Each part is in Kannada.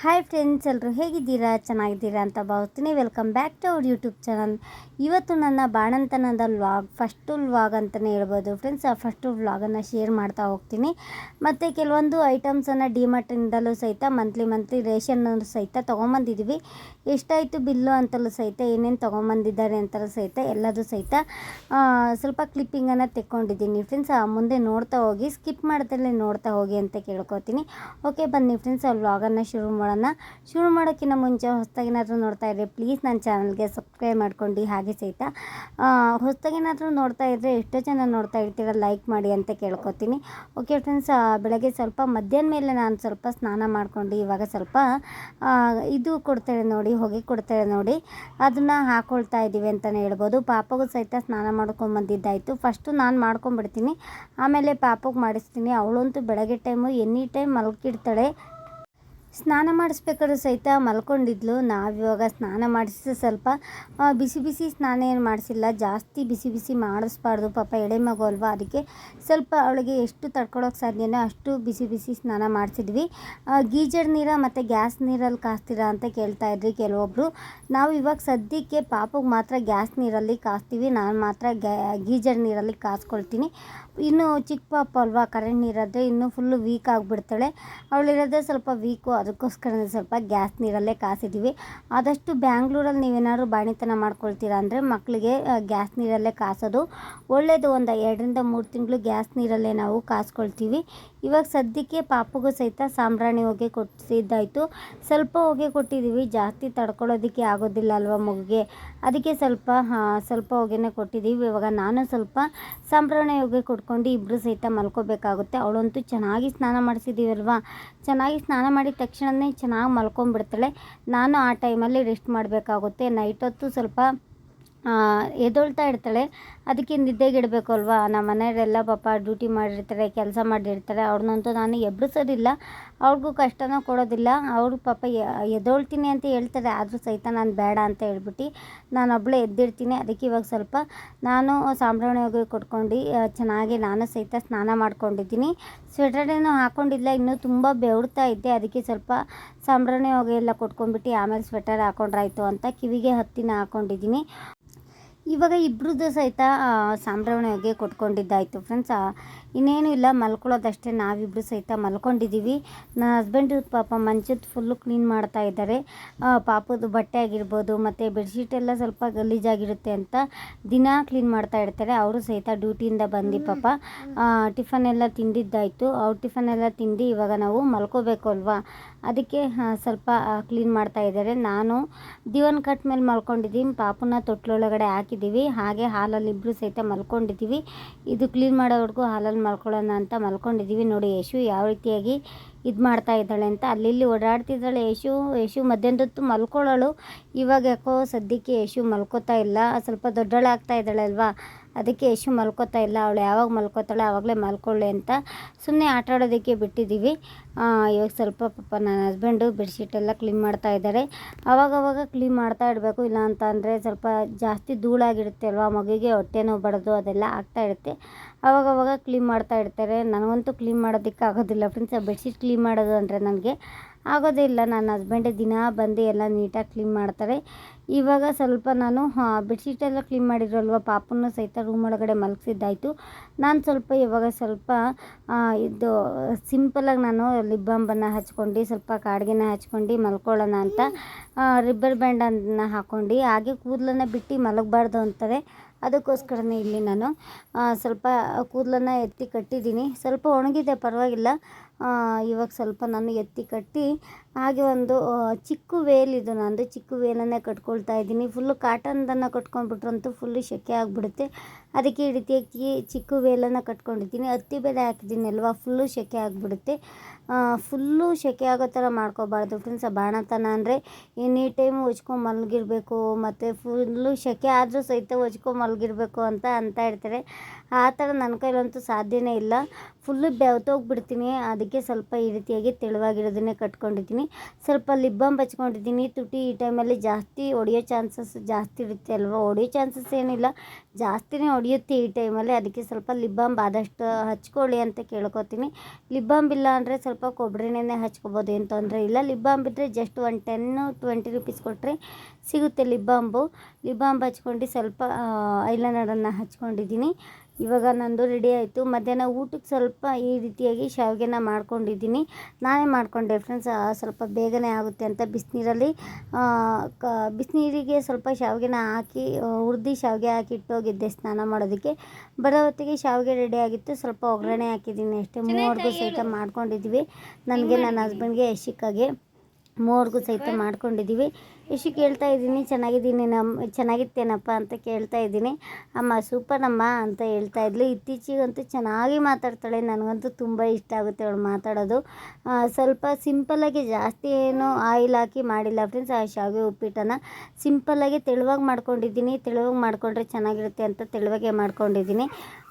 ಹಾಯ್ ಫ್ರೆಂಡ್ಸ್ ಎಲ್ಲರೂ ಹೇಗಿದ್ದೀರಾ? ಚೆನ್ನಾಗಿದ್ದೀರಾ ಅಂತ ಭಾವಿಸ್ತೀನಿ. ವೆಲ್ಕಮ್ ಬ್ಯಾಕ್ ಟು ಅವ್ರ ಯೂಟ್ಯೂಬ್ ಚಾನಲ್ ಇವತ್ತು ನನ್ನ ಬಾಣಂತನದ ವ್ಲಾಗ್ ಫಸ್ಟು ವ್ಲಾಗ್ ಅಂತಲೇ ಹೇಳ್ಬೋದು. ಫ್ರೆಂಡ್ಸ್ ಆ ಫಸ್ಟು ವ್ಲಾಗನ್ನು ಶೇರ್ ಮಾಡ್ತಾ ಹೋಗ್ತೀನಿ. ಮತ್ತು ಕೆಲವೊಂದು ಐಟಮ್ಸನ್ನು ಡಿಮಾರ್ಟಿಂದಲೂ ಸಹಿತ ಮಂತ್ಲಿ ಮಂತ್ಲಿ ರೇಷನ್ ಸಹಿತ ತೊಗೊಂಬಂದಿದ್ವಿ. ಎಷ್ಟಾಯಿತು ಬಿಲ್ಲು ಅಂತಲೂ ಸಹಿತ ಏನೇನು ತೊಗೊಂಬಂದಿದ್ದಾರೆ ಅಂತಲೂ ಸಹಿತ ಎಲ್ಲದೂ ಸಹಿತ ಆ, ಸ್ವಲ್ಪ ಕ್ಲಿಪ್ಪಿಂಗನ್ನು ತೆಕ್ಕೊಂಡಿದ್ದೀನಿ. ಫ್ರೆಂಡ್ಸ್ ಮುಂದೆ ನೋಡ್ತಾ ಹೋಗಿ ಸ್ಕಿಪ್ ಮಾಡ್ದಲ್ಲೇ ನೋಡ್ತಾ ಹೋಗಿ ಅಂತ ಕೇಳ್ಕೊತೀನಿ. ಓಕೆ ಬನ್ನಿ ಫ್ರೆಂಡ್ಸ್ ಆ ವ್ಲಾಗನ್ನು ಶುರು ಮಾಡೋಣ ಶುರು ಮಾಡೋಕ್ಕಿಂತ ಮುಂಚೆ ಹೊಸ್ತಾಗಿನಾದರೂ ನೋಡ್ತಾ ಇದ್ದರೆ ಪ್ಲೀಸ್ ನನ್ನ ಚಾನಲ್ಗೆ ಸಬ್ಸ್ಕ್ರೈಬ್ ಮಾಡ್ಕೊಂಡು ಹಾಗೆ ಸಹಿತ ಹೊಸ್ತಾಗಿನಾದರೂ ನೋಡ್ತಾ ಇದ್ದರೆ ಎಷ್ಟೋ ಜನ ನೋಡ್ತಾ ಇರ್ತೀರ ಲೈಕ್ ಮಾಡಿ ಅಂತ ಕೇಳ್ಕೊತೀನಿ. ಓಕೆ ಫ್ರೆಂಡ್ಸ್ ಬೆಳಗ್ಗೆ ಸ್ವಲ್ಪ ಮಧ್ಯಾಹ್ನ ಮೇಲೆ ನಾನು ಸ್ವಲ್ಪ ಸ್ನಾನ ಮಾಡ್ಕೊಂಡು ಇವಾಗ ಸ್ವಲ್ಪ ಇದು ಕೊಡ್ತಾರೆ ನೋಡಿ, ಹೊಗೆ ಕೊಡ್ತಾರೆ ನೋಡಿ, ಅದನ್ನು ಹಾಕ್ಕೊಳ್ತಾ ಇದ್ದೀವಿ ಅಂತಲೇ ಹೇಳ್ಬೋದು. ಪಾಪಗೂ ಸಹಿತ ಸ್ನಾನ ಮಾಡ್ಕೊಂಬಂದಿದ್ದಾಯಿತು ಫಸ್ಟು ನಾನು ಮಾಡ್ಕೊಂಬಿಡ್ತೀನಿ ಆಮೇಲೆ ಪಾಪಗೆ ಮಾಡಿಸ್ತೀನಿ. ಅವಳಂತೂ ಬೆಳಗ್ಗೆ ಟೈಮು ಎನಿ ಟೈಮ್ ಮಲ್ಕಿಡ್ತಾಳೆ ಸ್ನಾನ ಮಾಡಿಸ್ಬೇಕಾದ್ರೂ ಸಹಿತ ಮಲ್ಕೊಂಡಿದ್ಲು. ನಾವಿವಾಗ ಸ್ನಾನ ಮಾಡಿಸಿ ಸ್ವಲ್ಪ ಬಿಸಿ ಬಿಸಿ ಸ್ನಾನ ಏನು ಮಾಡಿಸಿಲ್ಲ. ಜಾಸ್ತಿ ಬಿಸಿ ಬಿಸಿ ಮಾಡಿಸ್ಬಾರ್ದು. ಪಾಪ ಎಳೆ ಮಗು ಅಲ್ವಾ? ಅದಕ್ಕೆ ಸ್ವಲ್ಪ ಅವಳಿಗೆ ಎಷ್ಟು ತಡ್ಕೊಳೋಕೆ ಸಾಧ್ಯನೋ ಅಷ್ಟು ಬಿಸಿ ಬಿಸಿ ಸ್ನಾನ ಮಾಡಿಸಿದ್ವಿ. ಗೀಜರ್ ನೀರ ಮತ್ತು ಗ್ಯಾಸ್ ನೀರಲ್ಲಿ ಕಾಸ್ತೀರಾ ಅಂತ ಕೇಳ್ತಾ ಇದ್ರಿ ಕೆಲವೊಬ್ಬರು ನಾವು ಇವಾಗ ಸದ್ಯಕ್ಕೆ ಪಾಪಗೆ ಮಾತ್ರ ಗ್ಯಾಸ್ ನೀರಲ್ಲಿ ಕಾಸ್ತೀವಿ. ನಾನು ಮಾತ್ರ ಗೀಜರ್ ನೀರಲ್ಲಿ ಕಾಸ್ಕೊಳ್ತೀನಿ. ಇನ್ನು ಚಿಕ್ಕ ಪಾಪ ಅಲ್ವಾ? ಕರೆಂಟ್ ನೀರಾದರೆ ಇನ್ನೂ ಫುಲ್ಲು ವೀಕ್ ಆಗಿಬಿಡ್ತಾಳೆ. ಅವಳಿರೋದೇ ಸ್ವಲ್ಪ ವೀಕು ಅದಕ್ಕೋಸ್ಕರನೇ ಸ್ವಲ್ಪ ಗ್ಯಾಸ್ ನೀರಲ್ಲೇ ಕಾಸಿದ್ದೀವಿ. ಆದಷ್ಟು ಬ್ಯಾಂಗ್ಳೂರಲ್ಲಿ ನೀವೇನಾದ್ರು ಬಾಣಿತನ ಮಾಡ್ಕೊಳ್ತೀರಾ ಅಂದರೆ ಮಕ್ಕಳಿಗೆ ಗ್ಯಾಸ್ ನೀರಲ್ಲೇ ಕಾಸೋದು. ಒಳ್ಳೆಯದು ಒಂದು ಎರಡರಿಂದ ಮೂರು ತಿಂಗಳು ಗ್ಯಾಸ್ ನೀರಲ್ಲೇ ನಾವು ಕಾಸ್ಕೊಳ್ತೀವಿ. ಇವಾಗ ಸದ್ಯಕ್ಕೆ ಪಾಪಗೂ ಸಹಿತ ಸಾಂಬ್ರಾಣಿ ಹೊಗೆ ಕೊಟ್ಟಿದ್ದಾಯಿತು ಸ್ವಲ್ಪ ಹೊಗೆ ಕೊಟ್ಟಿದ್ದೀವಿ, ಜಾಸ್ತಿ ತಡ್ಕೊಳ್ಳೋದಕ್ಕೆ ಆಗೋದಿಲ್ಲ ಅಲ್ವಾ ಮಗುಗೆ? ಅದಕ್ಕೆ ಸ್ವಲ್ಪ ಸ್ವಲ್ಪ ಹೊಗೆನೇ ಕೊಟ್ಟಿದ್ದೀವಿ. ಇವಾಗ ನಾನು ಸ್ವಲ್ಪ ಸಾಂಬ್ರಾಣಿ ಹೊಗೆ ಕೊಟ್ಕೊಂಡು ಇಬ್ಬರು ಸಹಿತ ಮಲ್ಕೋಬೇಕಾಗುತ್ತೆ. ಅವಳಂತೂ ಚೆನ್ನಾಗಿ ಸ್ನಾನ ಮಾಡಿಸಿದ್ದೀವಲ್ವಾ ಚೆನ್ನಾಗಿ ಸ್ನಾನ ಮಾಡಿದ ತಕ್ಷಣವೇ ಚೆನ್ನಾಗಿ ಮಲ್ಕೊಂಡ್ಬಿಡ್ತಾಳೆ. ನಾನು ಆ ಟೈಮಲ್ಲಿ ರೆಸ್ಟ್ ಮಾಡಬೇಕಾಗುತ್ತೆ. ನೈಟ್ ಹೊತ್ತು ಸ್ವಲ್ಪ ಎದ್ದೊಳ್ತಾ ಇರ್ತಾಳೆ. ಅದಕ್ಕೆ ನಿದ್ದೆಗಿಡಬೇಕು ಅಲ್ವಾ ನಮ್ಮ ಮನೆಯವರೆಲ್ಲ ಪಾಪ ಡ್ಯೂಟಿ ಮಾಡಿರ್ತಾರೆ, ಕೆಲಸ ಮಾಡಿರ್ತಾರೆ. ಅವ್ರನ್ನಂತೂ ನಾನು ಎಬ್ಬಿಸೋದಿಲ್ಲ ಅವ್ರಿಗೂ ಕಷ್ಟನೂ ಕೊಡೋದಿಲ್ಲ. ಅವ್ರು ಪಾಪ ಎದ್ದೊಳ್ತೀನಿ ಅಂತ ಹೇಳ್ತಾರೆ. ಆದರೂ ಸಹಿತ ನಾನು ಬೇಡ ಅಂತ ಹೇಳ್ಬಿಟ್ಟು ನಾನು ಒಬ್ಬಳೇ ಎದ್ದಿರ್ತೀನಿ. ಅದಕ್ಕೆ ಇವಾಗ ಸ್ವಲ್ಪ ನಾನು ಸಾಂಬ್ರಾಣಿ ಹೋಗಿ ಕೊಟ್ಕೊಂಡು ಚೆನ್ನಾಗಿ ನಾನು ಸಹಿತ ಸ್ನಾನ ಮಾಡ್ಕೊಂಡಿದ್ದೀನಿ. ಸ್ವೆಟರೇನು ಹಾಕ್ಕೊಂಡಿಲ್ಲ ಇನ್ನೂ ತುಂಬ ಬೆವರ್ತಾ ಇದ್ದೆ. ಅದಕ್ಕೆ ಸ್ವಲ್ಪ ಸಾಂಬ್ರಾಣಿ ಹೋಗಿ ಎಲ್ಲ ಕೊಟ್ಕೊಂಡ್ಬಿಟ್ಟು ಆಮೇಲೆ ಸ್ವೆಟರ್ ಹಾಕೊಂಡ್ರಾಯ್ತು ಅಂತ ಕಿವಿಗೆ ಹತ್ತಿನ ಹಾಕ್ಕೊಂಡಿದ್ದೀನಿ ಇವಾಗ ಇಬ್ರದ್ದು ಸಹಿತ ಹೊಗೆ ಕೊಟ್ಕೊಂಡಿದ್ದಾಯಿತು ಫ್ರೆಂಡ್ಸ್ ಇನ್ನೇನು ಇಲ್ಲ, ಮಲ್ಕೊಳ್ಳೋದಷ್ಟೇ ನಾವಿಬ್ಬರು ಸಹಿತ ಮಲ್ಕೊಂಡಿದ್ದೀವಿ. ನನ್ನ ಹಸ್ಬೆಂಡ್ ಪಾಪ ಮಂಚದ ಫುಲ್ಲು ಕ್ಲೀನ್ ಮಾಡ್ತಾ ಇದ್ದಾರೆ. ಪಾಪದು ಬಟ್ಟೆ ಆಗಿರ್ಬೋದು, ಮತ್ತು ಬೆಡ್ಶೀಟ್ ಎಲ್ಲ ಸ್ವಲ್ಪ ಗಲೀಜಾಗಿರುತ್ತೆ ಅಂತ ದಿನ ಕ್ಲೀನ್ ಮಾಡ್ತಾ ಇರ್ತಾರೆ. ಅವರು ಸಹಿತ ಡ್ಯೂಟಿಯಿಂದ ಬಂದು ಪಾಪ. ಟಿಫನ್ ಎಲ್ಲ ತಿಂದಿದ್ದಾಯಿತು. ಅವ್ರು ಟಿಫನ್ ಎಲ್ಲ ತಿಂದು ಇವಾಗ ನಾವು ಮಲ್ಕೋಬೇಕು ಅಲ್ವಾ? ಅದಕ್ಕೆ ಸ್ವಲ್ಪ ಕ್ಲೀನ್ ಮಾಡ್ತಾ ಇದ್ದಾರೆ. ನಾನು ದಿವನ್ ಕಟ್ ಮೇಲೆ ಮಲ್ಕೊಂಡಿದ್ದೀನಿ. ಪಾಪನ ತೊಟ್ಲೊಳಗಡೆ ಹಾಕಿದ್ದೀವಿ. ಹಾಗೆ ಹಾಲಲ್ಲಿ ಇಬ್ಬರು ಸಹಿತ ಮಲ್ಕೊಂಡಿದ್ದೀವಿ. ಇದು ಕ್ಲೀನ್ ಮಾಡೋವರೆಗೂ ಹಾಲಲ್ಲಿ ಮಲ್ಕೊಳ್ಳೋಣ ಅಂತ ಮಲ್ಕೊಂಡಿದ್ದೀವಿ. ನೋಡಿ ಯಶು ಯಾವ ರೀತಿಯಾಗಿ ಇದು ಮಾಡ್ತಾ ಇದ್ದಾಳೆ ಅಂತ. ಅಲ್ಲಿ ಇಲ್ಲಿ ಓಡಾಡ್ತಿದ್ದಾಳೆ ಯಶು ಯಶು ಮಧ್ಯಾಹ್ನದೊತ್ತು ಮಲ್ಕೊಳ್ಳೋಳು. ಇವಾಗ ಯಾಕೋ ಸದ್ಯಕ್ಕೆ ಯಶು ಮಲ್ಕೋತಾ ಇಲ್ಲ. ಸ್ವಲ್ಪ ದೊಡ್ಡಳಾಗ್ತಾ ಇದ್ದಾಳೆ ಅಲ್ವಾ? ಅದಕ್ಕೆ ಯಶು ಮಲ್ಕೋತಾ ಇಲ್ಲ, ಅವಳು ಯಾವಾಗ ಮಲ್ಕೋತಾಳೆ ಆವಾಗಲೇ ಮಲ್ಕೊಳ್ಳಿ ಅಂತ ಸುಮ್ಮನೆ ಆಟ ಆಡೋದಕ್ಕೆ ಬಿಟ್ಟಿದ್ದೀವಿ ಇವಾಗ ಸ್ವಲ್ಪ ಪಾಪ ನನ್ನ ಹಸ್ಬೆಂಡು ಬೆಡ್ಶೀಟ್ ಎಲ್ಲ ಕ್ಲೀನ್ ಮಾಡ್ತಾ ಇದ್ದಾರೆ. ಅವಾಗವಾಗ ಕ್ಲೀನ್ ಮಾಡ್ತಾ ಇಡಬೇಕು ಇಲ್ಲ ಅಂತ ಅಂದರೆ ಸ್ವಲ್ಪ ಜಾಸ್ತಿ ಧೂಳಾಗಿರುತ್ತೆ ಅಲ್ವಾ ಮಗುಗೆ ಹೊಟ್ಟೆ ನೋವು ಬಡೋದು ಅದೆಲ್ಲ ಆಗ್ತಾ ಇರುತ್ತೆ. ಆವಾಗವಾಗ ಕ್ಲೀನ್ ಮಾಡ್ತಾ ಇರ್ತಾರೆ. ನನಗಂತೂ ಕ್ಲೀನ್ ಮಾಡೋದಕ್ಕೆ ಆಗೋದಿಲ್ಲ ಫ್ರೆಂಡ್ಸ್ ಬೆಡ್ಶೀಟ್ ಕ್ಲೀನ್ ಮಾಡೋದು ಅಂದರೆ ನನಗೆ ಆಗೋದೇ ಇಲ್ಲ. ನನ್ನ ಹಸ್ಬೆಂಡ್ ದಿನ ಬಂದು ಎಲ್ಲ ನೀಟಾಗಿ ಕ್ಲೀನ್ ಮಾಡ್ತಾರೆ. ಇವಾಗ ಸ್ವಲ್ಪ ನಾನು ಬೆಡ್ಶೀಟೆಲ್ಲ ಕ್ಲೀನ್ ಮಾಡಿದ್ರಲ್ವ? ಪಾಪನ್ನು ಸಹಿತ ರೂಮ್ ಒಳಗಡೆ ಮಲಗಿಸಿದ್ದಾಯಿತು. ನಾನು ಸ್ವಲ್ಪ ಇವಾಗ ಸ್ವಲ್ಪ ಇದು ಸಿಂಪಲಾಗಿ ನಾನು ಲಿಪ್ ಬಾಂಬನ್ನು ಹಚ್ಕೊಂಡು, ಸ್ವಲ್ಪ ಕಾಡ್ಗೆನ ಹಚ್ಕೊಂಡು ಮಲ್ಕೊಳ್ಳೋಣ ಅಂತ ರಿಬ್ಬರ್ ಬ್ಯಾಂಡನ್ನು ಹಾಕ್ಕೊಂಡು ಹಾಗೆ ಕೂದಲನ್ನ ಬಿಟ್ಟು ಮಲಗಬಾರ್ದು ಅಂತಾರೆ. ಅದಕ್ಕೋಸ್ಕರನೇ ಇಲ್ಲಿ ನಾನು ಸ್ವಲ್ಪ ಕೂದಲನ್ನು ಎತ್ತಿ ಕಟ್ಟಿದ್ದೀನಿ. ಸ್ವಲ್ಪ ಒಣಗಿದೆ, ಪರವಾಗಿಲ್ಲ. ಇವಾಗ ಸ್ವಲ್ಪ ನಾನು ಎತ್ತಿ ಕಟ್ಟಿ ಹಾಗೆ ಒಂದು ಚಿಕ್ಕ ವೇಲ್ ಇದು ನಂದು. ಚಿಕ್ಕ ವೇಲನ್ನೇ ಕಟ್ಕೊಳ್ತಾ ಇದ್ದೀನಿ. ಫುಲ್ಲು ಕಾಟನ್ದನ್ನು ಕಟ್ಕೊಂಡ್ಬಿಟ್ರಂತೂ ಫುಲ್ಲು ಸೆಕೆ ಆಗಿಬಿಡುತ್ತೆ. ಅದಕ್ಕೆ ಈ ರೀತಿಯಾಗಿ ಚಿಕ್ಕ ವೇಲನ್ನು ಕಟ್ಕೊಂಡಿದ್ದೀನಿ. ಹತ್ತಿ ಬೆಲೆ ಹಾಕಿದ್ದೀನಿ ಅಲ್ವಾ ಫುಲ್ಲು ಸೆಕೆ ಆಗಿಬಿಡುತ್ತೆ. ಫುಲ್ಲು ಸೆಕೆ ಆಗೋ ಥರ ಮಾಡ್ಕೋಬಾರ್ದು ಫ್ರೆಂಡ್ಸ್ ಬಾಣತನ ಅಂದರೆ ಎನಿ ಟೈಮ್ ಹೊಚ್ಕೊಂಡು ಮಲಗಿರ್ಬೇಕು ಮತ್ತು ಫುಲ್ಲು ಸೆಕೆ ಆದರೂ ಸಹಿತ ಹೊಚ್ಕೊಂಡು ಮಲಗಿರ್ಬೇಕು ಅಂತ ಅಂತ ಇರ್ತಾರೆ ಆ ಥರ ನನ್ನ ಕೈಲಂತೂ ಸಾಧ್ಯನೇ ಇಲ್ಲ. ಫುಲ್ಲು ಬೆವ್ತೋಗ್ಬಿಡ್ತೀನಿ. ಅದಕ್ಕೆ ಸ್ವಲ್ಪ ಈ ರೀತಿಯಾಗಿ ತೆಳುವಾಗಿರೋದನ್ನೇ ಕಟ್ಕೊಂಡಿದ್ದೀನಿ. ಸ್ವಲ್ಪ ಲಿಪ್ ಬಾಮ್ ಹಚ್ಕೊಂಡಿದ್ದೀನಿ. ತುಟಿ ಈ ಟೈಮಲ್ಲಿ ಜಾಸ್ತಿ ಒಡೆಯೋ ಚಾನ್ಸಸ್ ಜಾಸ್ತಿ ಇರುತ್ತೆ ಅಲ್ವಾ? ಹೊಡೆಯೋ ಚಾನ್ಸಸ್ ಏನಿಲ್ಲ. ಜಾಸ್ತಿನೇ ಹೊಡೆಯುತ್ತೆ ಈ ಟೈಮಲ್ಲಿ. ಅದಕ್ಕೆ ಸ್ವಲ್ಪ ಲಿಪ್ ಬಾಮ್ ಆದಷ್ಟು ಹಚ್ಕೊಳ್ಳಿ ಅಂತ ಕೇಳ್ಕೊತೀನಿ. ಲಿಪ್ ಬಾಮ್ ಇಲ್ಲ ಅಂದರೆ ಸ್ವಲ್ಪ ಕೊಬ್ಬರಿನೇ ಹಚ್ಕೋಬೋದು. ಏನು ತೊಂದರೆ ಇಲ್ಲ. ಲಿಪ್ ಬಾಮ್ ಬಿದ್ದರೆ just one ten twenty rupees ಕೊಟ್ಟರೆ ಸಿಗುತ್ತೆ ಲಿಪ್ ಬಾಂಬ್. ಹಚ್ಕೊಂಡು ಸ್ವಲ್ಪ ಐಲೈನರನ್ನು ಹಚ್ಕೊಂಡಿದ್ದೀನಿ. ಇವಾಗ ನಂದು ರೆಡಿ ಆಯಿತು. ಮಧ್ಯಾಹ್ನ ಊಟಕ್ಕೆ ಸ್ವಲ್ಪ ಈ ರೀತಿಯಾಗಿ ಶಾವಿಗೆನ ಮಾಡ್ಕೊಂಡಿದ್ದೀನಿ. ನಾನೇ ಮಾಡಿಕೊಂಡೆ ಫ್ರೆಂಡ್ಸ್ ಸ್ವಲ್ಪ ಬೇಗನೆ ಆಗುತ್ತೆ ಅಂತ ಬಿಸಿನೀರಲ್ಲಿ ಕ ಬಿಸಿನೀರಿಗೆ ಸ್ವಲ್ಪ ಶಾವಿಗೆನ ಹಾಕಿ ಹುರಿದು ಶಾವಿಗೆ ಹಾಕಿ ಇಟ್ಟೋಗಿದ್ದೆ ಸ್ನಾನ ಮಾಡೋದಕ್ಕೆ. ಬರೋ ಹೊತ್ತಿಗೆ ಶಾವಿಗೆ ರೆಡಿ ಆಗಿತ್ತು. ಸ್ವಲ್ಪ ಒಗ್ಗರಣೆ ಹಾಕಿದ್ದೀನಿ ಅಷ್ಟೇ. ಮೂವರೆಗೂ ಸಹಿತ ಮಾಡ್ಕೊಂಡಿದ್ವಿ ನನಗೆ ನನ್ನ ಹಸ್ಬೆಂಡ್ಗೆ ಯಶಿಕಾಗೆ ಮೂವರೆಗೂ ಸಹಿತ ಮಾಡ್ಕೊಂಡಿದ್ದೀವಿ. ಇಷ್ಟು ಕೇಳ್ತಾ ಇದ್ದೀನಿ, ಚೆನ್ನಾಗಿದ್ದೀನಿ ನಮ್ಮ ಚೆನ್ನಾಗಿತ್ತೇನಪ್ಪ ಅಂತ ಕೇಳ್ತಾ ಇದ್ದೀನಿ. ಅಮ್ಮ ಸೂಪರ್ ಅಮ್ಮ ಅಂತ ಹೇಳ್ತಾ ಇದ್ಲು. ಇತ್ತೀಚಿಗಂತೂ ಚೆನ್ನಾಗಿ ಮಾತಾಡ್ತಾಳೆ. ನನಗಂತೂ ತುಂಬ ಇಷ್ಟ ಆಗುತ್ತೆ ಅವಳು ಮಾತಾಡೋದು. ಸ್ವಲ್ಪ ಸಿಂಪಲ್ಲಾಗಿ ಜಾಸ್ತಿ ಏನು ಆಯಿಲ್ ಹಾಕಿ ಮಾಡಿಲ್ಲ ಫ್ರೆಂಡ್ಸ್ ಆ ಶಾವಿಗೆ ಉಪ್ಪಿಟ್ಟನ್ನು ಸಿಂಪಲ್ಲಾಗಿ ತೆಳುವಾಗಿ ಮಾಡ್ಕೊಂಡಿದ್ದೀನಿ. ತೆಳುವಾಗಿ ಮಾಡಿಕೊಂಡ್ರೆ ಚೆನ್ನಾಗಿರುತ್ತೆ ಅಂತ ತೆಳುವಾಗೆ ಮಾಡ್ಕೊಂಡಿದ್ದೀನಿ.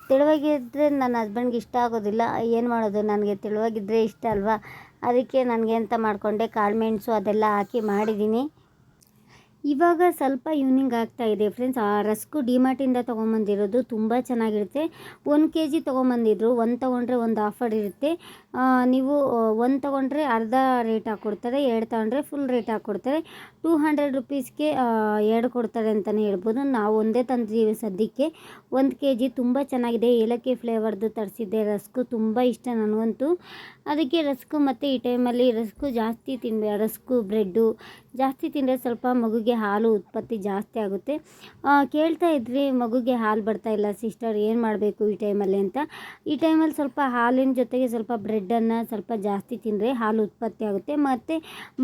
ತೆಳುವಾಗಿದ್ದರೆ ನನ್ನ ಹಸ್ಬೆಂಡ್ಗೆ ಇಷ್ಟ ಆಗೋದಿಲ್ಲ. ಏನು ಮಾಡೋದು? ನನಗೆ ತೆಳುವಾಗಿದ್ದರೆ ಇಷ್ಟ ಅಲ್ವಾ? ಅದಕ್ಕೆ ನನಗೆ ಅಂತ ಮಾಡಿಕೊಂಡೆ? ಕಾಳುಮೆಣಸು ಅದೆಲ್ಲ ಹಾಕಿ ಮಾಡಿದ್ದೀನಿ. ಇವಾಗ ಸ್ವಲ್ಪ ಈವ್ನಿಂಗ್ ಆಗ್ತಾ ಇದೆ ಫ್ರೆಂಡ್ಸ್ ಆ ರಸ್ಕು ಡಿಮಾರ್ಟಿಂದ ತೊಗೊಂಬಂದಿರೋದು ತುಂಬ ಚೆನ್ನಾಗಿರುತ್ತೆ. ಒಂದು ಕೆ ಜಿ ತೊಗೊಂಬಂದಿದ್ರು. ಒಂದು ತೊಗೊಂಡ್ರೆ ಒಂದು ಆಫರ್ ಇರುತ್ತೆ. ನೀವು ಒಂದು ತೊಗೊಂಡ್ರೆ ಅರ್ಧ ರೇಟ್ ಹಾಕ್ಕೊಡ್ತಾರೆ ಎರಡು ತೊಗೊಂಡ್ರೆ ಫುಲ್ ರೇಟ್ ಹಾಕ್ಕೊಡ್ತಾರೆ ಟೂ ಹಂಡ್ರೆಡ್ ರುಪೀಸ್ಗೆ ಎರಡು ಕೊಡ್ತಾರೆ ಅಂತಲೇ ಹೇಳ್ಬೋದು. ನಾವು ಒಂದೇ ತಂದಿದ್ದೀವಿ ಸದ್ಯಕ್ಕೆ. ಒಂದು ಕೆ ಜಿ ತುಂಬ ಚೆನ್ನಾಗಿದೆ. ಏಲಕ್ಕಿ ಫ್ಲೇವರ್ದು ತರಿಸಿದ್ದೆ. ರಸ್ಕು ತುಂಬ ಇಷ್ಟ ನನಗಂತೂ. ಅದಕ್ಕೆ ರಸ್ಕು ಮತ್ತು ಈ ಟೈಮಲ್ಲಿ ರಸ್ಕು ಜಾಸ್ತಿ ತಿನ್ಬೇ, ರಸ್ಕು ಬ್ರೆಡ್ಡು ಜಾಸ್ತಿ ತಿಂದರೆ ಸ್ವಲ್ಪ ಮಗುಗೆ ಹಾಲು ಉತ್ಪತ್ತಿ ಜಾಸ್ತಿ ಆಗುತ್ತೆ. ಕೇಳ್ತಾ ಇದ್ರಿ ಮಗುಗೆ ಹಾಲು ಬರ್ತಾ ಇಲ್ಲ, ಸಿಸ್ಟರ್ ಏನು ಮಾಡಬೇಕು ಈ ಟೈಮಲ್ಲಿ ಅಂತ. ಈ ಟೈಮಲ್ಲಿ ಸ್ವಲ್ಪ ಹಾಲಿನ ಜೊತೆಗೆ ಸ್ವಲ್ಪ ಬ್ರೆಡ್ಡನ್ನು ಸ್ವಲ್ಪ ಜಾಸ್ತಿ ತಿಂದರೆ ಹಾಲು ಉತ್ಪತ್ತಿ ಆಗುತ್ತೆ. ಮತ್ತು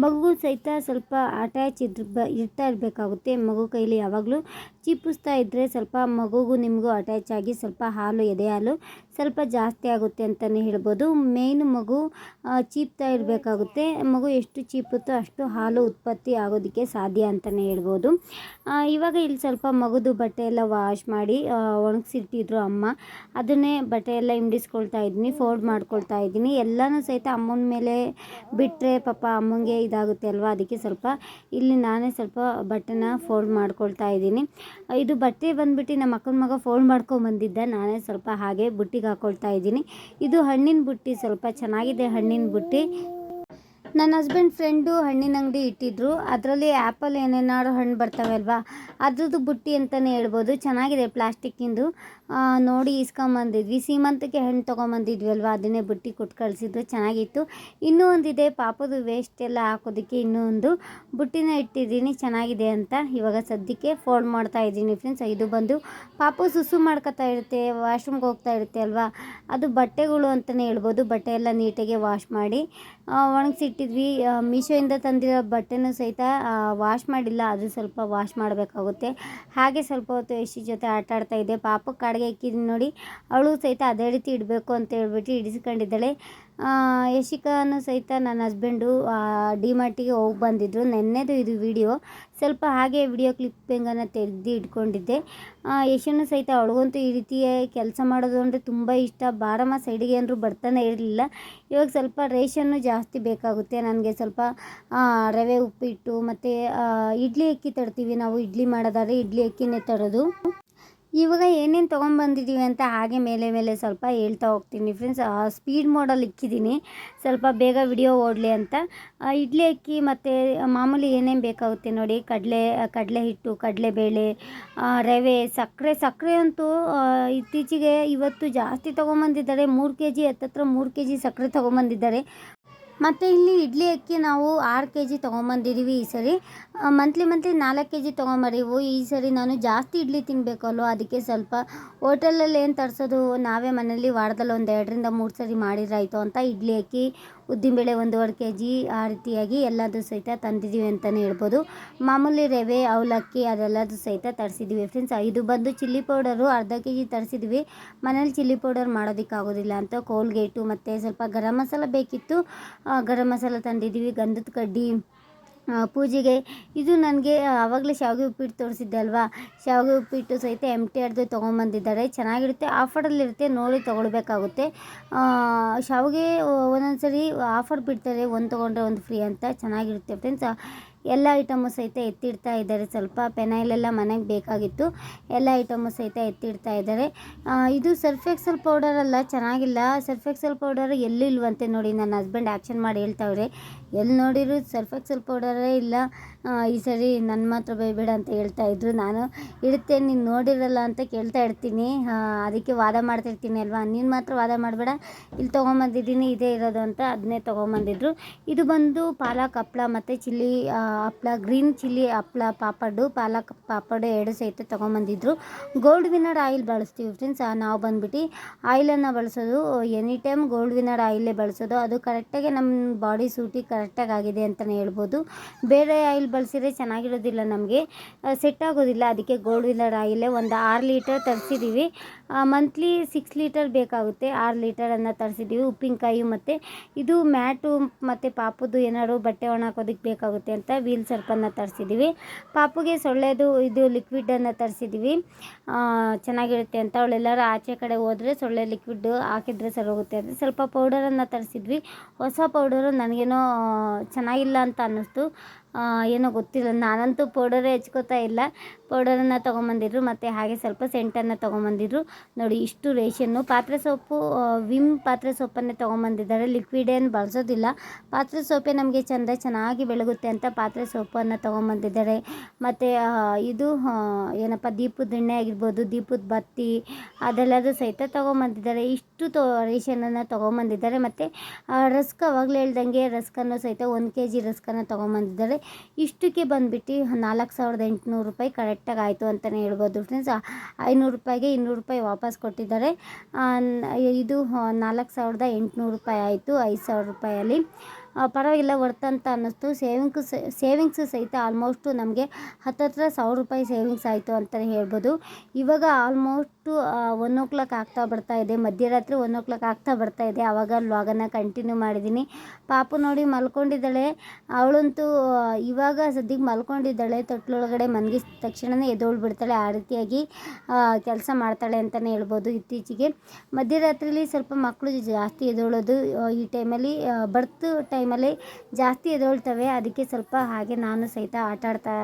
ಮಗು ಸಹಿತ ಸ್ವಲ್ಪ ಅಟ್ಯಾಚ್ ಇದ್ರ ಬ, ಇರ್ತಾ ಇರಬೇಕಾಗುತ್ತೆ. ಮಗು ಕೈಲಿ ಯಾವಾಗಲೂ ಚಿಪ್ಪಿಸ್ತಾ ಇದ್ದರೆ ಸ್ವಲ್ಪ ಮಗುಗೂ ನಿಮಗೂ ಅಟ್ಯಾಚ್ ಆಗಿ ಸ್ವಲ್ಪ ಹಾಲು ಎದೆ ಹಾಲು ಸ್ವಲ್ಪ ಜಾಸ್ತಿ ಆಗುತ್ತೆ ಅಂತಲೇ ಹೇಳ್ಬೋದು. ಮೇಯ್ನ್ ಮಗು ಆ, ಚೀಪ್ತಾ ಇರಬೇಕಾಗುತ್ತೆ. ಮಗು ಎಷ್ಟು ಚೀಪುತ್ತೋ ಅಷ್ಟು ಹಾಲು ಉತ್ಪತ್ತಿ ಆಗೋದಕ್ಕೆ ಸಾಧ್ಯ ಅಂತಲೇ ಹೇಳ್ಬೋದು. ಇವಾಗ ಇಲ್ಲಿ ಸ್ವಲ್ಪ ಮಗುದು ಬಟ್ಟೆ ವಾಶ್ ಮಾಡಿ ಒಣಗಿಸಿಟ್ಟಿದ್ರು ಅಮ್ಮ. ಅದನ್ನೇ ಬಟ್ಟೆ ಎಲ್ಲ ಹಿಂಡಿಸ್ಕೊಳ್ತಾ ಇದ್ದೀನಿ ಫೋಲ್ಡ್ ಮಾಡ್ಕೊಳ್ತಾ ಇದ್ದೀನಿ. ಎಲ್ಲನೂ ಸಹಿತ ಅಮ್ಮನ ಮೇಲೆ ಬಿಟ್ಟರೆ ಪಾಪ ಅಮ್ಮಂಗೆ ಇದಾಗುತ್ತೆ ಅಲ್ವಾ? ಅದಕ್ಕೆ ಸ್ವಲ್ಪ ಇಲ್ಲಿ ನಾನೇ ಸ್ವಲ್ಪ ಬಟ್ಟೆನ ಫೋಲ್ಡ್ ಮಾಡ್ಕೊಳ್ತಾ ಇದ್ದೀನಿ. ಇದು ಬಟ್ಟೆ ಬಂದ್ಬಿಟ್ಟು ನಮ್ಮ ಅಕ್ಕನ ಮಗ ಫೋಲ್ಡ್ ಮಾಡ್ಕೊಂಡು ಬಂದಿದ್ದ ನಾನೇ ಸ್ವಲ್ಪ ಹಾಗೆ ಬುಟ್ಟಿಗೆ ಹಾಕ್ಕೊಳ್ತಾ ಇದ್ದೀನಿ. ಇದು ಹಣ್ಣಿನ ಬುಟ್ಟಿ ಸ್ವಲ್ಪ ಚೆನ್ನಾಗಿದೆ ಹಣ್ಣಿನ ಬುಟ್ಟಿ. ನನ್ನ ಹಸ್ಬೆಂಡ್ ಫ್ರೆಂಡು ಹಣ್ಣಿನ ಅಂಗಡಿ ಇಟ್ಟಿದ್ರು. ಅದರಲ್ಲಿ ಆ್ಯಪಲ್ ಏನೇನಾದ್ರು ಹಣ್ಣು ಬರ್ತವೆ ಅಲ್ವಾ ಅದ್ರದ್ದು ಬುಟ್ಟಿ ಅಂತಲೇ ಹೇಳ್ಬೋದು. ಚೆನ್ನಾಗಿದೆ ಪ್ಲಾಸ್ಟಿಕ್ಕಿಂದು ನೋಡಿ ಇಸ್ಕೊಂಬಂದಿದ್ವಿ. ಸೀಮಂತಕ್ಕೆ ಹೆಣ್ಣು ತೊಗೊಂಬಂದಿದ್ವಿ ಅಲ್ವಾ ಅದನ್ನೇ ಬುಟ್ಟಿ ಕೊಟ್ಟು ಕಳಿಸಿದ್ರು. ಚೆನ್ನಾಗಿತ್ತು. ಇನ್ನೂ ಒಂದಿದೆ. ಪಾಪದು ವೇಸ್ಟ್ ಎಲ್ಲ ಹಾಕೋದಕ್ಕೆ ಇನ್ನೂ ಒಂದು. ಬುಟ್ಟಿನ ಇಟ್ಟಿದ್ದೀನಿ. ಚೆನ್ನಾಗಿದೆ ಅಂತ ಇವಾಗ ಸದ್ಯಕ್ಕೆ ಫೋಲ್ಡ್ ಮಾಡ್ತಾ ಇದ್ದೀನಿ ಫ್ರೆಂಡ್ಸ್ ಇದು ಬಂದು ಪಾಪ ಸುಸು ಮಾಡ್ಕೊತಾ ಇರುತ್ತೆ ವಾಶ್ರೂಮ್ಗೆ ಹೋಗ್ತಾ ಇರುತ್ತೆ ಅಲ್ವಾ? ಅದು ಬಟ್ಟೆಗಳು ಅಂತಲೇ ಹೇಳ್ಬೋದು. ಬಟ್ಟೆ ಎಲ್ಲ ನೀಟಾಗಿ ವಾಶ್ ಮಾಡಿ ಒಣಗಿಸಿಟ್ಟಿದ್ವಿ. ಮೀಶೋಯಿಂದ ತಂದಿರೋ ಬಟ್ಟೆನೂ ಸಹಿತ ವಾಶ್ ಮಾಡಿಲ್ಲ. ಅದು ಸ್ವಲ್ಪ ವಾಶ್ ಮಾಡಬೇಕಾಗುತ್ತೆ. ಹಾಗೆ ಸ್ವಲ್ಪ ಹೊತ್ತು ಎಷ್ಟು ಜೊತೆ ಆಟ ಆಡ್ತಾ ಪಾಪ ಪಾಪಕ್ಕೆ ಕಾಡಿಗೆ ಇಕ್ಕಿದ್ದೀನಿ ನೋಡಿ. ಅವಳು ಸಹಿತ ಅದೇ ರೀತಿ ಇಡಬೇಕು ಅಂತ ಹೇಳ್ಬಿಟ್ಟು ಇಡಿಸ್ಕೊಂಡಿದ್ದಾಳೆ. ಯಶಿಕಾನು ಸಹಿತ ನನ್ನ ಹಸ್ಬೆಂಡು ಡಿಮಾರ್ಟಿಗೆ ಹೋಗಿ ಬಂದಿದ್ದರು ನೆನ್ನೆದು ಇದು ವಿಡಿಯೋ ಸ್ವಲ್ಪ ಹಾಗೆ ವಿಡಿಯೋ ಕ್ಲಿಪ್ಪಿಂಗನ್ನು ತೆಗೆದು ಇಟ್ಕೊಂಡಿದ್ದೆ. ಯಶನು ಸಹಿತ ಅವಳಿಗಂತೂ ಈ ರೀತಿಯ ಕೆಲಸ ಮಾಡೋದು ಅಂದರೆ ತುಂಬ ಇಷ್ಟ. ಬಾರಮ್ಮ ಸೈಡಿಗೆ ಅಂದರೂ ಬರ್ತಾನೆ ಇರಲಿಲ್ಲ. ಇವಾಗ ಸ್ವಲ್ಪ ರೇಷನ್ನು ಜಾಸ್ತಿ ಬೇಕಾಗುತ್ತೆ. ನನಗೆ ಸ್ವಲ್ಪ ರವೆ ಉಪ್ಪಿಟ್ಟು ಮತ್ತು ಇಡ್ಲಿ ಅಕ್ಕಿ ತರ್ತೀವಿ ನಾವು. ಇಡ್ಲಿ ಮಾಡೋದಾದ್ರೆ ಇಡ್ಲಿ ಅಕ್ಕಿನೇ ತರೋದು. ಇವಾಗ ಏನೇನು ತೊಗೊಂಬಂದಿದ್ದೀವಿ ಅಂತ ಹಾಗೆ ಮೇಲೆ ಮೇಲೆ ಸ್ವಲ್ಪ ಹೇಳ್ತಾ ಹೋಗ್ತೀನಿ. ಫ್ರೆಂಡ್ಸ್ ಸ್ಪೀಡ್ ಮೋಡಲ್ಲಿ ಇಕ್ಕಿದ್ದೀನಿ. ಸ್ವಲ್ಪ ಬೇಗ ವಿಡಿಯೋ ಓಡಲಿ ಅಂತ. ಇಡ್ಲಿ ಅಕ್ಕಿ ಮತ್ತು ಮಾಮೂಲಿ ಏನೇನು ಬೇಕಾಗುತ್ತೆ ನೋಡಿ. ಕಡಲೆ ಕಡಲೆ ಹಿಟ್ಟು ಕಡಲೆಬೇಳೆ ಬೇಳೆ ರವೆ, ಸಕ್ಕರೆ ಸಕ್ಕರೆ ಅಂತೂ ಇತ್ತೀಚೆಗೆ ಇವತ್ತು ಜಾಸ್ತಿ ತೊಗೊಂಬಂದಿದ್ದಾರೆ ಮೂರು ಕೆ ಜಿ ಹತ್ತತ್ರ ಮೂರು ಕೆ ಜಿ ಸಕ್ಕರೆ ತೊಗೊಂಬಂದಿದ್ದಾರೆ ಮತ್ತು ಇಲ್ಲಿ ಇಡ್ಲಿ ಅಕ್ಕಿ ನಾವು ಆರು ಕೆ ಜಿ ತೊಗೊಂಬಂದಿದ್ದೀವಿ ಈ ಸರಿ. ಮಂತ್ಲಿ ಮಂತ್ಲಿ ನಾಲ್ಕು ಕೆ ಜಿ ತೊಗೊಂಬರೀವು. ಈ ಸರಿ ನಾನು ಜಾಸ್ತಿ ಇಡ್ಲಿ ತಿನ್ನಬೇಕಲ್ವ ಅದಕ್ಕೆ ಸ್ವಲ್ಪ ಹೋಟೆಲಲ್ಲಿ ಏನು ತರಿಸೋದು? ನಾವೇ ಮನೇಲಿ ವಾರದಲ್ಲಿ ಒಂದು ಎರಡರಿಂದ ಮೂರು ಸರಿ ಮಾಡಿದ್ರಾಯಿತು ಅಂತ ಇಡ್ಲಿ ಅಕ್ಕಿ. ಉದ್ದಿನಬೇಳೆ ಒಂದೂವರೆ ಕೆ ಜಿ ಆ ರೀತಿಯಾಗಿ ಎಲ್ಲದೂ ಸಹಿತ ತಂದಿದ್ದೀವಿ ಅಂತಲೇ ಹೇಳ್ಬೋದು. ಮಾಮೂಲಿ ರವೆ, ಅವಲಕ್ಕಿ ಅದೆಲ್ಲದೂ ಸಹಿತ ತರಿಸಿದ್ದೀವಿ ಫ್ರೆಂಡ್ಸ್ ಇದು ಬಂದು ಚಿಲ್ಲಿ ಪೌಡರು ಅರ್ಧ ಕೆ ಜಿ ತರಿಸಿದ್ವಿ ಮನೇಲಿ ಚಿಲ್ಲಿ ಪೌಡರ್ ಮಾಡೋದಕ್ಕಾಗೋದಿಲ್ಲ ಅಂತ ಕೋಲ್ಗೇಟು ಮತ್ತು ಸ್ವಲ್ಪ ಗರಂ ಮಸಾಲ ಬೇಕಿತ್ತು. ಗರಂ ಮಸಾಲ ತಂದಿದ್ದೀವಿ. ಗಂಧದ ಕಡ್ಡಿ ಪೂಜೆಗೆ. ಇದು ನನಗೆ ಆವಾಗಲೇ ಶಾವಿಗೆ ಉಪ್ಪಿಟ್ಟು ತೋರಿಸಿದ್ದೆ ಅಲ್ವಾ? ಶಾವಿಗೆ ಉಪ್ಪಿಟ್ಟು ಸಹಿತ ಎಂ ಟಿ ಆರ್ದು ತೊಗೊಂಬಂದಿದ್ದಾರೆ. ಚೆನ್ನಾಗಿರುತ್ತೆ. ಆಫರಲ್ಲಿರುತ್ತೆ ನೋಡಿ ತೊಗೊಳ್ಬೇಕಾಗುತ್ತೆ. ಶಾವಿಗೆ ಒಂದೊಂದು ಸರಿ ಆಫರ್ ಬಿಡ್ತಾರೆ. ಒಂದು ತೊಗೊಂಡ್ರೆ ಒಂದು ಫ್ರೀ ಅಂತ. ಚೆನ್ನಾಗಿರುತ್ತೆ ಫ್ರೆಂಡ್ಸ್ ಎಲ್ಲ ಐಟಮು ಸಹಿತ ಎತ್ತಿಡ್ತಾ ಇದ್ದಾರೆ. ಸ್ವಲ್ಪ ಪೆನೈಲೆಲ್ಲ ಮನೆಗೆ ಬೇಕಾಗಿತ್ತು. ಎಲ್ಲ ಐಟಮು ಸಹಿತ ಎತ್ತಿಡ್ತಾ ಇದ್ದಾರೆ. ಇದು ಸರ್ಫ್ ಎಕ್ಸೆಲ್ ಪೌಡರ್ ಅಲ್ಲ, ಚೆನ್ನಾಗಿಲ್ಲ. ಸರ್ಫ್ ಎಕ್ಸೆಲ್ ಪೌಡರ್ ಎಲ್ಲಿಲ್ವಂತೆ ನೋಡಿ ನನ್ನ ಹಸ್ಬೆಂಡ್ ಆ್ಯಕ್ಷನ್ ಮಾಡಿ ಹೇಳ್ತಾವ್ರೆ. ಎಲ್ಲಿ ನೋಡಿದ್ರು ಸರ್ಫ್ ಎಕ್ಸೆಲ್ ಪೌಡರೇ ಇಲ್ಲ. ಈ ಸರಿ ನನ್ನ ಮಾತ್ರ ಬೇಡ ಅಂತ ಹೇಳ್ತಾ ಇದ್ರು. ನಾನು ಇಡ್ತೇನೆ, ನೀನು ನೋಡಿರಲ್ಲ ಅಂತ ಕೇಳ್ತಾ ಇರ್ತೀನಿ. ಅದಕ್ಕೆ ವಾದ ಮಾಡ್ತಿರ್ತೀನಿ ಅಲ್ವಾ? ನೀನು ಮಾತ್ರ ವಾದ ಮಾಡಬೇಡ. ಇಲ್ಲಿ ತೊಗೊಂಬಂದಿದ್ದೀನಿ, ಇದೇ ಇರೋದು ಅಂತ ಅದನ್ನೇ ತೊಗೊಂಬಂದಿದ್ರು. ಇದು ಬಂದು ಪಾಲಕ್ ಹಪ್ಳ ಮತ್ತು ಚಿಲ್ಲಿ ಹಪ್ಳ, ಗ್ರೀನ್ ಚಿಲ್ಲಿ ಹಪ್ಳ ಪಾಪಡ್ಡು ಪಾಲಕ್ ಪಾಪಡು ಎರಡು ಸಹಿತ ತೊಗೊಂಬಂದಿದ್ರು. ಗೋಲ್ಡ್ ವಿನ್ನರ್ ಆಯಿಲ್ ಬಳಸ್ತೀವಿ ಫ್ರೆಂಡ್ಸ್ ನಾವು ಬಂದುಬಿಟ್ಟು ಆಯಿಲನ್ನು ಬಳಸೋದು. ಎನಿ ಟೈಮ್ ಗೋಲ್ಡ್ ವಿನ್ನರ್ ಆಯಿಲೇ ಬಳಸೋದು. ಅದು ಕರೆಕ್ಟಾಗಿ ನಮ್ಮ ಬಾಡಿ ಸೂಟಿ ಕರೆಕ್ಟಾಗಿ ಆಗಿದೆ ಅಂತಲೇ ಹೇಳ್ಬೋದು. ಬೇರೆ ಆಯಿಲ್ ಬಳಸಿದ್ರೆ ಚೆನ್ನಾಗಿರೋದಿಲ್ಲ ನಮಗೆ. ಸೆಟ್ ಆಗೋದಿಲ್ಲ. ಅದಕ್ಕೆ ಗೋಲ್ಡ್ ವಿಲ್ಲರ್ ಆಯಿಲೇ ಒಂದು ಆರು ಲೀಟರ್ ತರಿಸಿದ್ದೀವಿ ಮಂತ್ಲಿ ಸಿಕ್ಸ್ ಲೀಟರ್ ಬೇಕಾಗುತ್ತೆ, ಆರು ಲೀಟರನ್ನು ತರಿಸಿದ್ದೀವಿ, ಉಪ್ಪಿನಕಾಯಿ ಮತ್ತು ಇದು ಮ್ಯಾಟು ಮತ್ತು ಪಾಪುದು ಏನಾದ್ರು ಬಟ್ಟೆ ಒಣ ಹಾಕೋದಕ್ಕೆ ಬೇಕಾಗುತ್ತೆ ಅಂತ ವೀಲ್ ಸರ್ಪನ್ನು ತರಿಸಿದ್ದೀವಿ. ಪಾಪುಗೆ ಸೊಳ್ಳೆದು ಇದು ಲಿಕ್ವಿಡನ್ನು ತರಿಸಿದ್ದೀವಿ. ಚೆನ್ನಾಗಿರುತ್ತೆ ಅಂತ ಅವಳೆಲ್ಲರೂ ಆಚೆ ಕಡೆ ಹೋದರೆ ಸೊಳ್ಳೆ ಲಿಕ್ವಿಡ್ ಹಾಕಿದ್ರೆ ಸರಿ ಹೋಗುತ್ತೆ ಅಂತ ಸ್ವಲ್ಪ ಪೌಡರನ್ನು ತರಿಸಿದ್ವಿ. ಹೊಸ ಪೌಡರು ನನಗೇನೋ ಚೆನ್ನಾಗಿಲ್ಲ ಅಂತ ಅನ್ನಿಸ್ತು. ಏನೋ ಗೊತ್ತಿಲ್ಲ, ನಾನಂತೂ ಪೌಡರೇ ಹೆಚ್ಕೋತಾ ಇಲ್ಲ. ಪೌಡರನ್ನು ತೊಗೊಂಬಂದಿದ್ರು, ಮತ್ತು ಹಾಗೆ ಸ್ವಲ್ಪ ಸೆಂಟನ್ನು ತೊಗೊಂಬಂದಿದ್ರು. ನೋಡಿ, ಇಷ್ಟು ರೇಷನ್ನು ಪಾತ್ರೆ ಸೋಪು ವಿಮ್ ಪಾತ್ರೆ ಸೋಪನ್ನೇ ತೊಗೊಂಬಂದಿದ್ದಾರೆ. ಲಿಕ್ವಿಡ್ ಏನು ಬಳಸೋದಿಲ್ಲ. ಪಾತ್ರೆ ಸೋಪೇ ನಮಗೆ ಚೆಂದ ಚೆನ್ನಾಗಿ ಬೆಳಗುತ್ತೆ ಅಂತ ಪಾತ್ರೆ ಸೋಪನ್ನು ತೊಗೊಂಬಂದಿದ್ದಾರೆ. ಮತ್ತು ಇದು ಏನಪ್ಪ, ದೀಪದ ಎಣ್ಣೆ ಆಗಿರ್ಬೋದು, ದೀಪದ ಬತ್ತಿ, ಅದೆಲ್ಲದೂ ಸಹಿತ ತೊಗೊಂಬಂದಿದ್ದಾರೆ. ಇಷ್ಟು ತೊ, ರೇಷನನ್ನು ತೊಗೊಂಬಂದಿದ್ದಾರೆ. ಮತ್ತು ರಸ್ಕ್ ಅವಾಗಲೇ ಹೇಳ್ದಂಗೆ ರಸ್ಕನ್ನು ಸಹಿತ ಒಂದು ಕೆ ಜಿ ರಸ್ಕನ್ನು ತೊಗೊಂಬಂದಿದ್ದಾರೆ. ಇಷ್ಟಕ್ಕೆ ಬಂದುಬಿಟ್ಟು ನಾಲ್ಕು ಸಾವಿರದ ಎಂಟುನೂರು ರೂಪಾಯಿ ಕರೆಕ್ಟಾಗಿ ಆಯಿತು ಅಂತಲೇ ಹೇಳ್ಬೋದು ಫ್ರೆಂಡ್ಸ್ ಐನೂರು ರೂಪಾಯಿಗೆ ಇನ್ನೂರು ರೂಪಾಯಿ ವಾಪಸ್ ಕೊಟ್ಟಿದ್ದಾರೆ. ಇದು ನಾಲ್ಕು ಸಾವಿರದ ಎಂಟುನೂರು ರೂಪಾಯಿ ಆಯಿತು, ಐದು ಸಾವಿರ ರೂಪಾಯಲ್ಲಿ ಪರವಾಗಿಲ್ಲ, ವರ್ತ್ ಅಂತ ಅನ್ನಿಸ್ತು. ಸೇವಿಂಗ್ಸ್, ಸೇವಿಂಗ್ಸು ಸಹಿತ ಆಲ್ಮೋಸ್ಟು ನಮಗೆ ಹತ್ತತ್ರ ಸಾವಿರ ರೂಪಾಯಿ ಸೇವಿಂಗ್ಸ್ ಆಯಿತು ಅಂತಲೇ ಹೇಳ್ಬೋದು. ಇವಾಗ ಆಲ್ಮೋಸ್ಟು ಒನ್ ಓ ಕ್ಲಾಕ್ ಆಗ್ತಾ ಬರ್ತಾ ಇದೆ. ಮಧ್ಯರಾತ್ರಿ ಒನ್ ಓ ಕ್ಲಾಕ್ ಆಗ್ತಾ ಬರ್ತಾ ಇದೆ. ಆವಾಗ ವ್ಲಾಗನ್ನು ಕಂಟಿನ್ಯೂ ಮಾಡಿದ್ದೀನಿ. ಪಾಪು ನೋಡಿ ಮಲ್ಕೊಂಡಿದ್ದಾಳೆ. ಅವಳಂತೂ ಇವಾಗ ಸದ್ಯಕ್ಕೆ ಮಲ್ಕೊಂಡಿದ್ದಾಳೆ. ತೊಟ್ಲೊಳಗಡೆ ಮನಗಿಸ್ ತಕ್ಷಣವೇ ಎದೋಳು ಬಿಡ್ತಾಳೆ. ಆ ರೀತಿಯಾಗಿ ಕೆಲಸ ಮಾಡ್ತಾಳೆ ಅಂತಲೇ ಹೇಳ್ಬೋದು ಇತ್ತೀಚೆಗೆ. ಮಧ್ಯರಾತ್ರಿಲಿ ಸ್ವಲ್ಪ ಮಕ್ಕಳು ಜಾಸ್ತಿ ಎದ್ದೋಳೋದು ಆ, ಈ ಟೈಮಲ್ಲಿ ಬರ್ತ್ ಟೈಮಲ್ಲಿ ಜಾಸ್ತಿ ಎದ್ದೋಳ್ತವೆ ಅದಕ್ಕೆ ಸ್ವಲ್ಪ ಹಾಗೆ ನಾನು ಸಹಿತ ಆಟ ಆಡ್ತಾ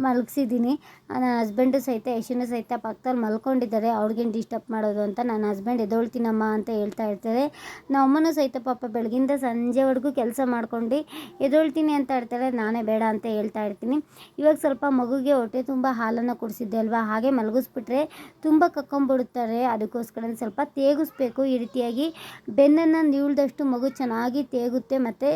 ಮಲಗಿಸಿದ್ದೀನಿ. ನನ್ನ ಹಸ್ಬೆಂಡು ಸಹಿತ ಯಶುನು ಸಹಿತ ಪಕ್ಕದಲ್ಲಿ ಮಲ್ಕೊಂಡಿದ್ದಾರೆ. ಅವ್ರಿಗೇನು ಡಿಸ್ಟರ್ಬ್ ಮಾಡೋದು ಅಂತ ನನ್ನ ಹಸ್ಬೆಂಡ್ ಎದ್ದೊಳ್ತೀನಮ್ಮ ಅಂತ ಹೇಳ್ತಾ ಇರ್ತಾರೆ. ನಮ್ಮ ಅಮ್ಮನೂ ಸಹಿತ ಪಾಪ ಬೆಳಗಿಂದ ಸಂಜೆವರೆಗೂ ಕೆಲಸ ಮಾಡ್ಕೊಂಡು ಎದ್ದೊಳ್ತೀನಿ ಅಂತ ಇರ್ತಾರೆ ನಾನೇ ಬೇಡ ಅಂತ ಹೇಳ್ತಾ ಇರ್ತೀನಿ. ಇವಾಗ ಸ್ವಲ್ಪ ಮಗುಗೆ ಹೊಟ್ಟೆ ತುಂಬ ಹಾಲನ್ನು ಕುಡಿಸಿದ್ದೆ ಅಲ್ವಾ, ಹಾಗೆ ಮಲಗಿಸ್ಬಿಟ್ರೆ ತುಂಬ ಕಕ್ಕೊಂಬಿಡುತ್ತಾರೆ ಅದಕ್ಕೋಸ್ಕರ ಸ್ವಲ್ಪ ತೇಗಿಸ್ಬೇಕು. ಈ ರೀತಿಯಾಗಿ ಬೆನ್ನನ್ನು ನೀಳ್ದಷ್ಟು ಮಗು ಚೆನ್ನಾಗಿ ತೇಗುತ್ತೆ ಮತ್ತು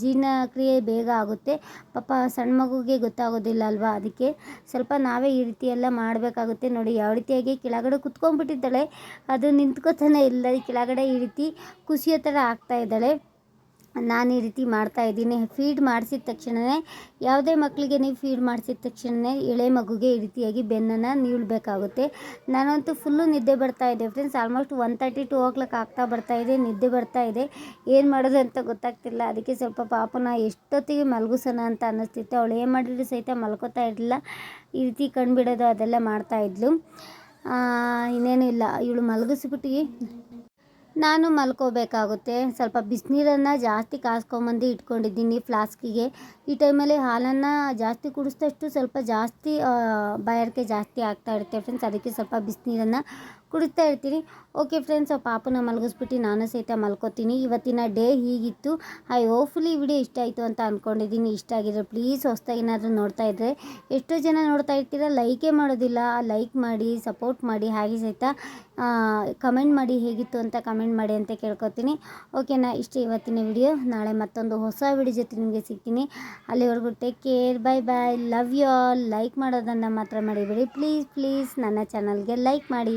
ಜೀರ್ಣಕ್ರಿಯೆ ಬೇಗ ಆಗುತ್ತೆ. ಪಾಪ ಸಣ್ಣ ಮಗುಗೆ ಗೊತ್ತಾಗೋದಿಲ್ಲ ಅಲ್ವಾ, ಅದಕ್ಕೆ ಸ್ವಲ್ಪ ನಾವೇ ಈ ರೀತಿಯೆಲ್ಲ ಮಾಡಬೇಕಾಗುತ್ತೆ. ನೋಡಿ, ಯಾವ ರೀತಿಯಾಗಿ ಕೆಳಗಡೆ ಕುತ್ಕೊಂಡ್ಬಿಟ್ಟಿದ್ದಾಳೆ. ಅದು ನಿಂತ್ಕೋತಾನೆ ಇಲ್ಲ ಕೆಳಗಡೆ ಈ ರೀತಿ ಕುಸಿಯೋ ಥರ ಆಗ್ತಾ ಇದ್ದಾಳೆ. ನಾನು ಈ ರೀತಿ ಮಾಡ್ತಾ ಇದ್ದೀನಿ. ಫೀಡ್ ಮಾಡಿಸಿದ ತಕ್ಷಣವೇ ಯಾವುದೇ ಮಕ್ಕಳಿಗೆ ನೀವು ಫೀಡ್ ಮಾಡಿಸಿದ ತಕ್ಷಣವೇ ಎಳೆ ಮಗುಗೆ ಈ ರೀತಿಯಾಗಿ ಬೆನ್ನನ್ನು ನೀಡಬೇಕಾಗುತ್ತೆ ನಾನಂತೂ ಫುಲ್ಲು ನಿದ್ದೆ ಬರ್ತಾ ಇದೆ friends almost one thirty two o'clock ಆಗ್ತಾ ಬರ್ತಾ ಇದೆ ನಿದ್ದೆ ಬರ್ತಾ ಇದೆ. ಏನು ಮಾಡೋದು ಅಂತ ಗೊತ್ತಾಗ್ತಿಲ್ಲ. ಅದಕ್ಕೆ ಸ್ವಲ್ಪ ಪಾಪನ ಎಷ್ಟೊತ್ತಿಗೆ ಮಲಗಿಸೋಣ ಅಂತ ಅನ್ನಿಸ್ತಿತ್ತು. ಅವಳು ಏನು ಮಾಡಿದ್ರು ಸಹಿತ ಮಲ್ಕೋತಾ ಇರಲಿಲ್ಲ. ಈ ರೀತಿ ಕಣ್ಬಿಡೋದು ಅದೆಲ್ಲ ಮಾಡ್ತಾ ಇದ್ಲು. ಆ, ಇನ್ನೇನು ಇಲ್ಲ. ಇವಳು ಮಲಗಿಸ್ಬಿಟ್ಟು ನಾನು ಮಲ್ಕೋಬೇಕಾಗುತ್ತೆ. ಸ್ವಲ್ಪ ಬಿಸಿನೀರನ್ನು ಜಾಸ್ತಿ ಕಾಸ್ಕೊಂಬಂದು ಇಟ್ಕೊಂಡಿದ್ದೀನಿ ಫ್ಲಾಸ್ಕಿಗೆ. ಈ ಟೈಮಲ್ಲಿ ಹಾಲನ್ನು ಜಾಸ್ತಿ ಕುಡಿಸಿದಷ್ಟು ಸ್ವಲ್ಪ ಜಾಸ್ತಿ ಬಾಯಾರಿಕೆ ಜಾಸ್ತಿ ಆಗ್ತಾ ಇರುತ್ತೆ ಫ್ರೆಂಡ್ಸ್ ಅದಕ್ಕೆ ಸ್ವಲ್ಪ ಬಿಸಿನೀರನ್ನು ಕುಡಿಸ್ತಾ ಇರ್ತೀನಿ. ಓಕೆ ಫ್ರೆಂಡ್ಸ್ ಆ ಪಾಪನ ಮಲಗಿಸ್ಬಿಟ್ಟು ನಾನು ಸಹಿತ ಮಲ್ಕೋತೀನಿ. ಇವತ್ತಿನ ಡೇ ಹೀಗಿತ್ತು. ಐ ಹೋಪ್ಫುಲಿ ಈ ವಿಡಿಯೋ ಇಷ್ಟ ಆಯಿತು ಅಂತ ಅಂದ್ಕೊಂಡಿದ್ದೀನಿ ಇಷ್ಟ ಆಗಿದ್ರೆ ಪ್ಲೀಸ್ ಹೊಸ್ದಾಗಿ ಏನಾದರೂ ನೋಡ್ತಾ ಇದ್ದರೆ ಎಷ್ಟೋ ಜನ ನೋಡ್ತಾ ಇರ್ತೀರ. ಲೈಕೇ ಮಾಡೋದಿಲ್ಲ. ಲೈಕ್ ಮಾಡಿ ಸಪೋರ್ಟ್ ಮಾಡಿ, ಹಾಗೆ ಸಹಿತ ಕಮೆಂಟ್ ಮಾಡಿ ಹೇಗಿತ್ತು ಅಂತ ಕಮೆಂಟ್ ಮಾಡಿ ಅಂತ ಕೇಳ್ಕೊತೀನಿ. ಓಕೆನಾ ಇಷ್ಟು ಇವತ್ತಿನ ವಿಡಿಯೋ. ನಾಳೆ ಮತ್ತೊಂದು ಹೊಸ ವಿಡಿಯೋ ಜೊತೆ ನಿಮಗೆ ಸಿಗ್ತೀನಿ. ಅಲ್ಲಿವರೆಗೂ take care bye bye love you all like ಮಾಡೋದನ್ನು ಮಾತ್ರ ಮಾಡಿಬಿಡಿ ಪ್ಲೀಸ್ ಪ್ಲೀಸ್ ನನ್ನ ಚಾನಲ್ಗೆ ಲೈಕ್ ಮಾಡಿ.